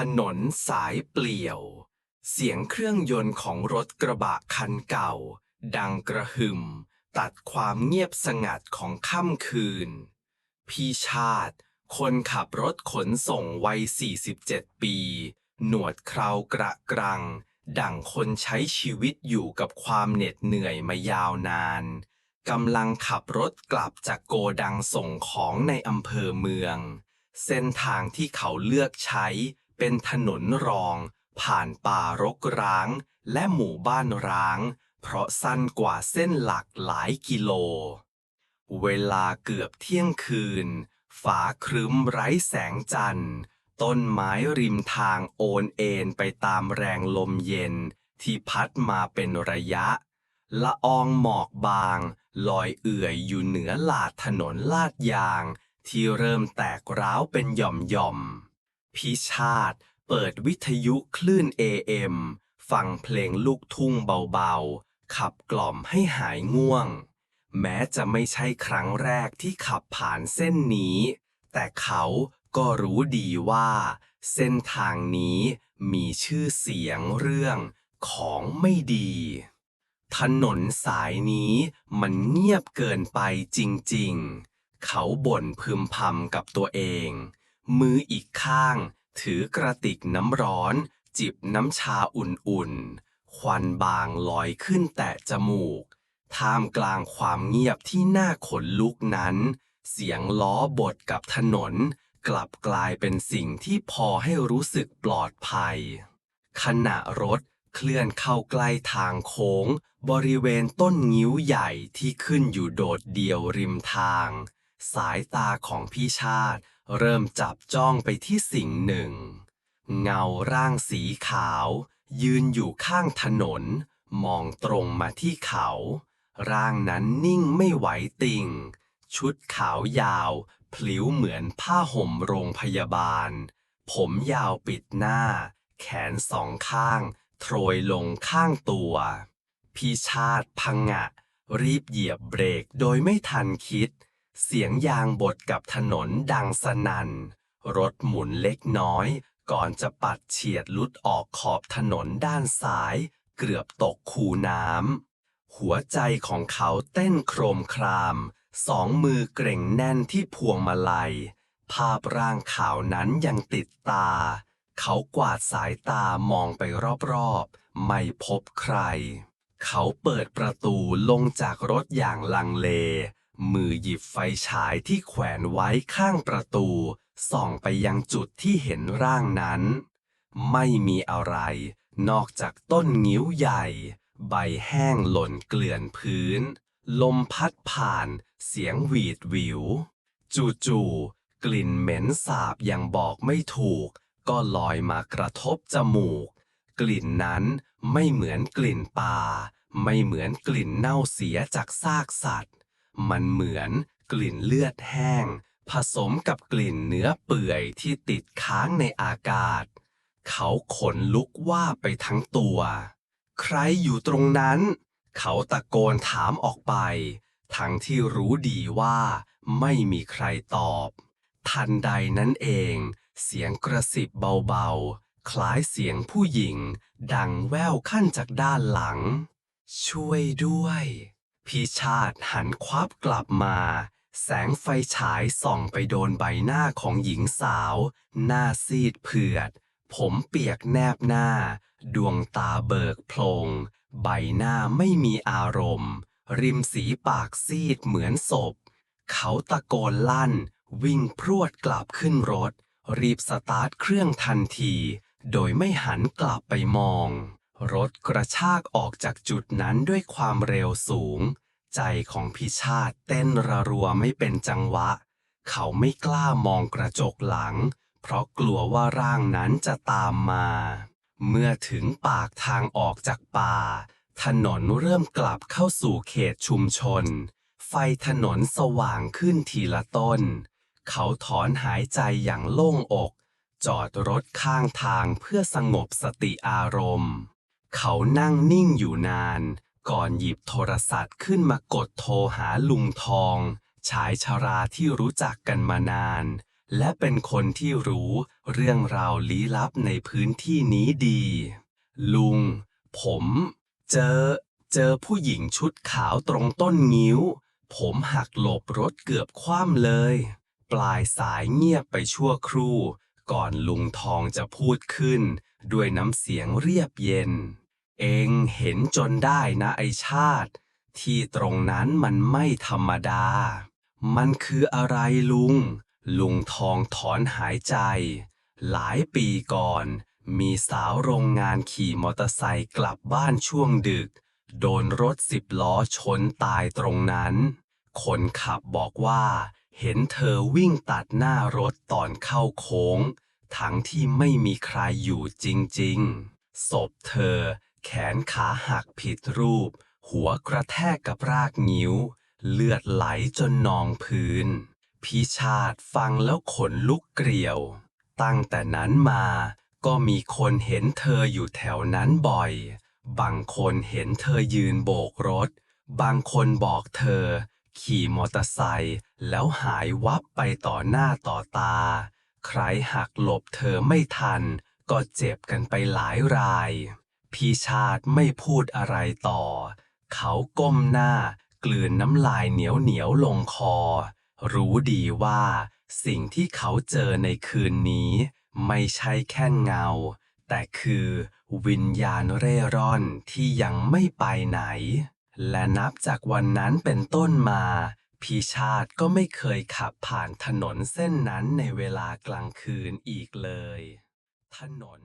ถนนสายเปลี่ยว เสียงเครื่องยนต์ของรถกระบะคันเก่า ดังกระหึ่ม ตัดความเงียบสงัดของค่ำคืน พี่ชาติ คนขับรถขนส่งวัย 47 ปี หนวดเคราวกระกรัง ดั่งคนใช้ชีวิตอยู่กับความเหน็ดเหนื่อยมายาวนานกำลังขับรถกลับจากโกดังส่งของในอำเภอเมือง เส้นทางที่เขาเลือกใช้ เป็นถนนรอง ผ่านป่ารกร้าง และหมู่บ้านร้าง เพราะสั้นกว่าเส้นหลักหลายกิโล เวลาเกือบเที่ยงคืน ฝาครึ้มไร้แสงจันทร์ ต้นไม้ริมทางโอนเอ็นไปตามแรงลมเย็นที่พัดมาเป็นระยะ ละอองหมอกบาง ลอยเอื่อยอยู่เหนือลาดถนนลาดยาง ที่เริ่มแตกร้าวเป็นหย่อมๆ พิชาติ เปิดวิทยุคลื่น AM ฟังเพลงลูกทุ่งเบาๆ ขับกล่อมให้หายง่วง แม้จะไม่ใช่ครั้งแรกที่ขับผ่านเส้นนี้ แต่เขาก็รู้ดีว่า เส้นทางนี้มีชื่อเสียงเรื่องของไม่ดี ถนนสายนี้มันเงียบเกินไปจริงๆ เขาบ่นพึมพำกับตัวเอง มืออีกข้าง ถือกระติกน้ำร้อน จิบน้ำชาอุ่นๆ ควันบางลอยขึ้นแตะจมูก ท่ามกลางความเงียบที่น่าขนลุกนั้น เสียงล้อบดกับถนน กลับกลายเป็นสิ่งที่พอให้รู้สึกปลอดภัย ขณะรถเคลื่อนเข้าใกล้ทางโค้ง บริเวณต้นงิ้วใหญ่ที่ขึ้นอยู่โดดเดี่ยวริมทาง สายตาของพี่ชาติ เริ่มจับจ้องไปที่สิ่งหนึ่ง เงาร่างสีขาว ยืนอยู่ข้างถนน มองตรงมาที่เขา ร่างนั้นนิ่งไม่ไหวติงชุดขาวยาวพลิ้วเหมือนผ้าห่มโรงพยาบาล ผมยาวปิดหน้า แขนสองข้างโทรยลงข้างตัว พี่ชาติพังงะ รีบเหยียบเบรกโดยไม่ทันคิด เสียงยางบดกับถนนดังสนั่น รถหมุนเล็กน้อย ก่อนจะปัดเฉียดลุดออกขอบถนนด้านซ้าย เกือบตกคูน้ำ หัวใจของเขาเต้นโครมคราม สองมือเกร็งแน่นที่พวงมาลัย ภาพร่างขาวนั้นยังติดตา เขากวาดสายตามองไปรอบๆ ไม่พบใคร เขาเปิดประตูลงจากรถอย่างลังเล มือหยิบไฟฉายที่แขวนไว้ข้างประตู ส่องไปยังจุดที่เห็นร่างนั้น ไม่มีอะไร นอกจากต้นงิ้วใหญ่ ใบแห้งหล่นเกลื่อนพื้น ลมพัดผ่าน เสียงหวีดหวิว จู่ๆกลิ่นเหม็นสาบอย่างบอกไม่ถูก ก็ลอยมากระทบจมูก กลิ่นนั้นไม่เหมือนกลิ่นป่า ไม่เหมือนกลิ่นเน่าเสียจากซากสัตว์ มันเหมือนกลิ่นเลือดแห้ง ผสมกับกลิ่นเนื้อเปื่อยที่ติดค้างในอากาศ เขาขนลุกว่าไปทั้งตัว ใครอยู่ตรงนั้น เขาตะโกนถามออกไป ทั้งที่รู้ดีว่าไม่มีใครตอบ ทันใดนั้นเอง เสียงกระสิบเบาๆ คล้ายเสียงผู้หญิง ดังแว่วขั้นจากด้านหลัง ช่วยด้วย พี่ชาติหันควับกลับมา แสงไฟฉายส่องไปโดนใบหน้าของหญิงสาว หน้าซีดเผือด ผมเปียกแนบหน้า ดวงตาเบิกโพลงใบหน้าไม่มีอารมณ์ ริมสีปากซีดเหมือนศพ เขาตะโกนลั่น วิ่งพรวดกลับขึ้นรถ รีบสตาร์ทเครื่องทันที โดยไม่หันกลับไปมอง รถกระชากออกจากจุดนั้นด้วยความเร็วสูง ใจของพิชาติเต้นระรัวไม่เป็นจังหวะ เขาไม่กล้ามองกระจกหลัง เพราะกลัวว่าร่างนั้นจะตามมา เมื่อถึงปากทางออกจากป่า ถนนเริ่มกลับเข้าสู่เขตชุมชน ไฟถนนสว่างขึ้นทีละต้น เขาถอนหายใจอย่างโล่งอก จอดรถข้างทางเพื่อสงบสติอารมณ์ เขานั่งนิ่งอยู่นาน ก่อนหยิบโทรศัพท์ขึ้นมากดโทรหาลุงทอง ชายชราที่รู้จักกันมานาน และเป็นคนที่รู้เรื่องราวลี้ลับในพื้นที่นี้ดี ลุง ผม เจอ เจอผู้หญิงชุดขาวตรงต้นงิ้ว ผมหักหลบรถเกือบคว่ำเลย ปลายสายเงียบไปชั่วครู่ ก่อนลุงทองจะพูดขึ้น ด้วยน้ำเสียงเรียบเย็น เองเห็นจนได้นะไอชาติ ที่ตรงนั้นมันไม่ธรรมดา มันคืออะไรลุง ลุงทองถอนหายใจ หลายปีก่อน มีสาวโรงงานขี่มอเตอร์ไซค์กลับบ้านช่วงดึก โดนรถสิบล้อชนตายตรงนั้น คนขับบอกว่า เห็นเธอวิ่งตัดหน้ารถตอนเข้าโค้ง ทั้งที่ไม่มีใครอยู่จริงๆ ศพเธอ แขนขาหักผิดรูป หัวกระแทกกับรากงิ้ว เลือดไหลจนนองพื้น พี่ชาติฟังแล้วขนลุกเกลียว ตั้งแต่นั้นมาก็มีคนเห็นเธออยู่แถวนั้นบ่อย บางคนเห็นเธอยืนโบกรถ บางคนบอกเธอ ขี่มอเตอร์ไซค์แล้วหายวับไปต่อหน้าต่อตา ใครหักหลบเธอไม่ทัน ก็เจ็บกันไปหลายราย พี่ชาติไม่พูดอะไรต่อ เขาก้มหน้ากลืนน้ำลายเหนียวเหนียวลงคอ รู้ดีว่าสิ่งที่เขาเจอในคืนนี้ ไม่ใช่แค่เงา แต่คือวิญญาณเร่ร่อนที่ยังไม่ไปไหน และนับจากวันนั้นเป็นต้นมาพี่ชาติก็ไม่เคยขับผ่านถนนเส้นนั้นในเวลากลางคืนอีกเลย ถนน